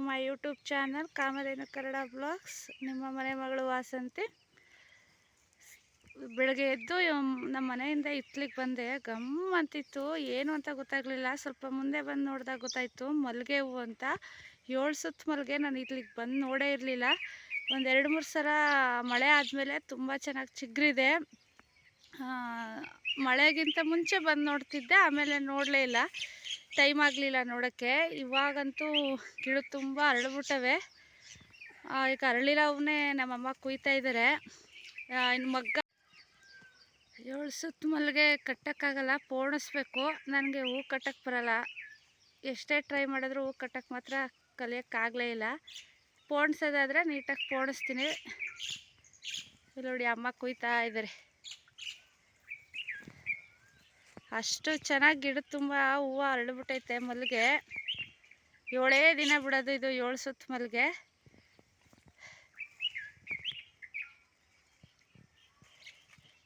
My YouTube channel Kamadhenu Kannada blogs. ನಿಮ್ಮ ಮನೆ ಮಗಳು ವಾಸಂತಿ. ಬೆಳಗ್ಗೆ ಎದ್ದು ನಮ್ಮ ಮನೆಯಿಂದ ಇತ್ಲಿಗೆ ಬಂದೆ. ಗಮ್ ಅಂತಿತ್ತು. ಏನು ಅಂತ ಗೊತ್ತಾಗಲಿಲ್ಲ. ಸ್ವಲ್ಪ ಮುಂದೆ ಬಂದು ನೋಡಿದಾಗ ಗೊತ್ತಾಯಿತು. ಮಲ್ಲಿಗೆ ಹೂವು ಅಂತ. ಏಳು ಸುತ್ತ ಮಲ್ಲಿಗೆ ನಾನು ಇತ್ಲಿಗೆ ಬಂದು ನೋಡೇ ಇರಲಿಲ್ಲ. ಒಂದು ಎರಡು ಮೂರು ಸಲ ಮಳೆ ಆದಮೇಲೆ ತುಂಬ ಚೆನ್ನಾಗಿ ಚಿಗುರಿದೆ. ಮಳೆಗಿಂತ ಮುಂಚೆ ಬಂದು ನೋಡ್ತಿದ್ದೆ. ಆಮೇಲೆ ನೋಡಲೇ ಇಲ್ಲ. ಟೈಮ್ ಆಗಲಿಲ್ಲ ನೋಡೋಕ್ಕೆ. ಇವಾಗಂತೂ ಗಿಡ ತುಂಬ ಅರಳ್ಬಿಟ್ಟವೆ ಈಗ ಅರಳಿಲ್ಲ ಅವನ್ನೇ ನಮ್ಮಮ್ಮ ಕುಯ್ತಾ ಇದ್ದಾರೆ ಇನ್ನು ಮಗ್ಗ ಏಳು ಸುತ್ತ ಮಲ್ಲಿಗೆ ಕಟ್ಟೋಕ್ಕಾಗಲ್ಲ, ಪೋಣಿಸ್ಬೇಕು. ನನಗೆ ಹೂ ಕಟ್ಟಕ್ಕೆ ಬರಲ್ಲ. ಎಷ್ಟೇ ಟ್ರೈ ಮಾಡಿದ್ರೂ ಹೂ ಕಟ್ಟಕ್ಕೆ ಮಾತ್ರ ಕಲಿಯೋಕ್ಕಾಗಲೇ ಇಲ್ಲ. ಪೋಣಿಸೋದಾದರೆ ನೀಟಾಗಿ ಪೋಣಿಸ್ತೀನಿ. ಇಲ್ಲಿ ನೋಡಿ ಅಮ್ಮ ಕುಯ್ತಾ ಇದ್ದಾರೆ ಅಷ್ಟು ಚೆನ್ನಾಗಿ ಗಿಡ ತುಂಬ ಹೂವು ಹರಡ್ಬಿಟ್ಟೈತೆ ಮಲ್ಲಿಗೆ. ಏಳೇ ದಿನ ಬಿಡೋದು ಇದು ಏಳು ಸುತ್ತ ಮಲ್ಲಿಗೆ.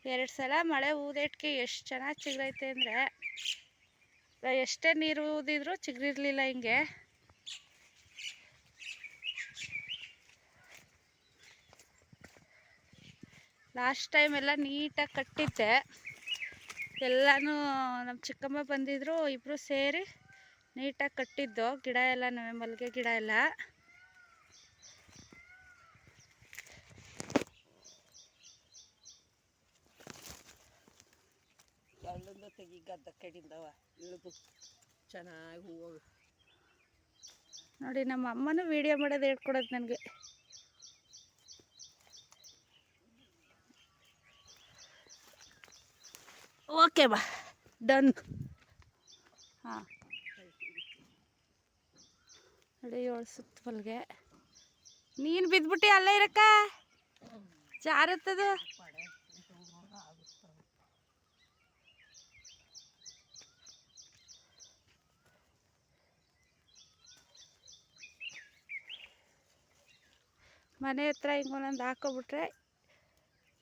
ಎರಡು ಸಲ ಮಳೆ ಊದೇಟ್ಗೆ ಎಷ್ಟು ಚೆನ್ನಾಗಿ ಚಿಗ್ರೈತೆ ಅಂದರೆ ಎಷ್ಟೇ ನೀರು ಊದಿದ್ರು ಚಿಗ್ರಿರ್ಲಿಲ್ಲ ಹಿಂಗೆ. ಲಾಸ್ಟ್ ಟೈಮ್ ಎಲ್ಲ ನೀಟಾಗಿ ಕಟ್ಟಿದ್ದೆ. ಎಲ್ಲನೂ ನಮ್ಮ ಚಿಕ್ಕಮ್ಮ ಬಂದಿದ್ರು ಇಬ್ಬರು ಸೇರಿ ನೀಟಾಗಿ ಕಟ್ಟಿದ್ದು ಗಿಡ ಎಲ್ಲ ನವೆ ಮಲ್ಲಿಗೆ ಗಿಡ ಎಲ್ಲ. ಎಳ್ಳಿಂದ ತೆಗಿ ಗದ್ದ ಕಡಿಂದವ ಇಳಿದು. ಚೆನ್ನಾಗಿ ಹೂವು. ನೋಡಿ ನಮ್ಮ ಅಮ್ಮನೂ ವಿಡಿಯೋ ಮಾಡೋದು ಹೇಳ್ಕೊಡೋದು ನನಗೆ. ಓಕೆ ಬಾ. ಡನ್ ಹಾಂ. ನೋಡಿ, ಏಳು ಸುತ್ತ ಮಲ್ಗೆ ನೀನು ಬಿದ್ದುಬಿಟ್ಟು ಅಲ್ಲೇ ಇರಕ್ಕ? ಜಾರತ್ತದು? ಪಡೆ ಮನೆ ಹತ್ರ ಹಿಂಗೆ ಒಂದೊಂದು ಹಾಕೋಬಿಟ್ರೆ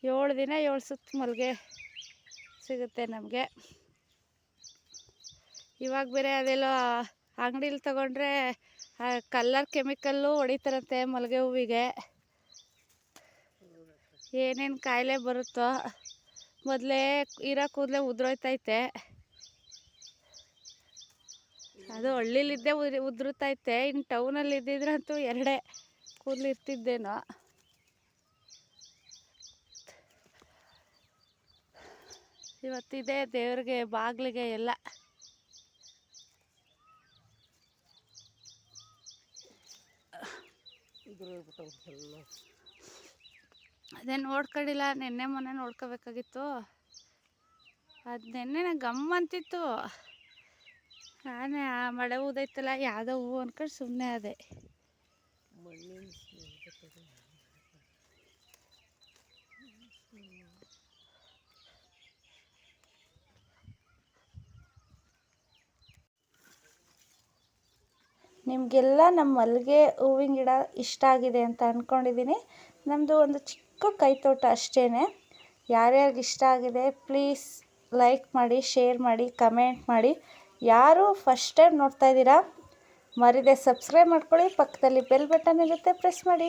ಏಳು ದಿನ ಏಳು ಸುತ್ತ ಮಲ್ಗೆ. ಸಿಗುತ್ತೆ ನಮಗೆ. ಇವಾಗ ಬೇರೆ ಅದೆಲ್ಲೋ ಅಂಗಡೀಲಿ ತಗೊಂಡ್ರೆ ಕಲ್ಲರ್ ಕೆಮಿಕಲ್ಲು ಹೊಡಿತಾರಂತೆ ಮಲ್ಲಿಗೆ ಹೂವಿಗೆ. ಏನೇನು ಕಾಯಿಲೆ ಬರುತ್ತೋ, ಮೊದಲೇ ಇರೋ ಕೂದಲೇ ಉದುರೋಯ್ತೈತೆ. ಅದು ಹಳ್ಳಿಲಿದ್ದೇ ಉದುರಿ, ಉದುರುತ್ತೈತೆ. ಇನ್ನು ಟೌನಲ್ಲಿ ಇದ್ದಿದ್ರಂತೂ ಎರಡೇ ಕೂದಲು ಇರ್ತಿದ್ದೇನೋ. ಇವತ್ತಿದೆ ದೇವ್ರಿಗೆ ಬಾಗಿಲಿಗೆ ಎಲ್ಲ. ಅದೇ ನೋಡ್ಕೊಂಡಿಲ್ಲ, ನಿನ್ನೆ ಮೊನ್ನೆ ನೋಡ್ಕೋಬೇಕಾಗಿತ್ತು. ಅದು ನಿನ್ನೆ ನಂಗೆ ಗಮ್ ಅಂತಿತ್ತು. ನಾನೇ ಆ ಮಳೆ ಊದೈತಲ್ಲ ಯಾವುದೋ ಹೂ ಅನ್ಕೊಂಡು ಸುಮ್ಮನೆ ಅದೇ ನಿಮಗೆಲ್ಲ ನಮ್ಮ ಮಲ್ಲಿಗೆ ಹೂವಿನ ಗಿಡ ಇಷ್ಟ ಆಗಿದೆ ಅಂತ ಅಂದ್ಕೊಂಡಿದ್ದೀನಿ ನಮ್ಮದು ಒಂದು ಚಿಕ್ಕ ಕೈತೋಟ ಅಷ್ಟೇ ಯಾರ್ಯಾರಿಗೆ ಇಷ್ಟ ಆಗಿದೆ ಪ್ಲೀಸ್ ಲೈಕ್ ಮಾಡಿ ಶೇರ್ ಮಾಡಿ ಕಮೆಂಟ್ ಮಾಡಿ. ಯಾರು ಫಸ್ಟ್ ಟೈಮ್ ನೋಡ್ತಾ ಇದ್ದೀರಾ, ಮರಿದೆ ಸಬ್ಸ್ಕ್ರೈಬ್ ಮಾಡ್ಕೊಳ್ಳಿ. ಪಕ್ಕದಲ್ಲಿ ಬೆಲ್ ಬಟನ್ ಇರುತ್ತೆ ಪ್ರೆಸ್ ಮಾಡಿ.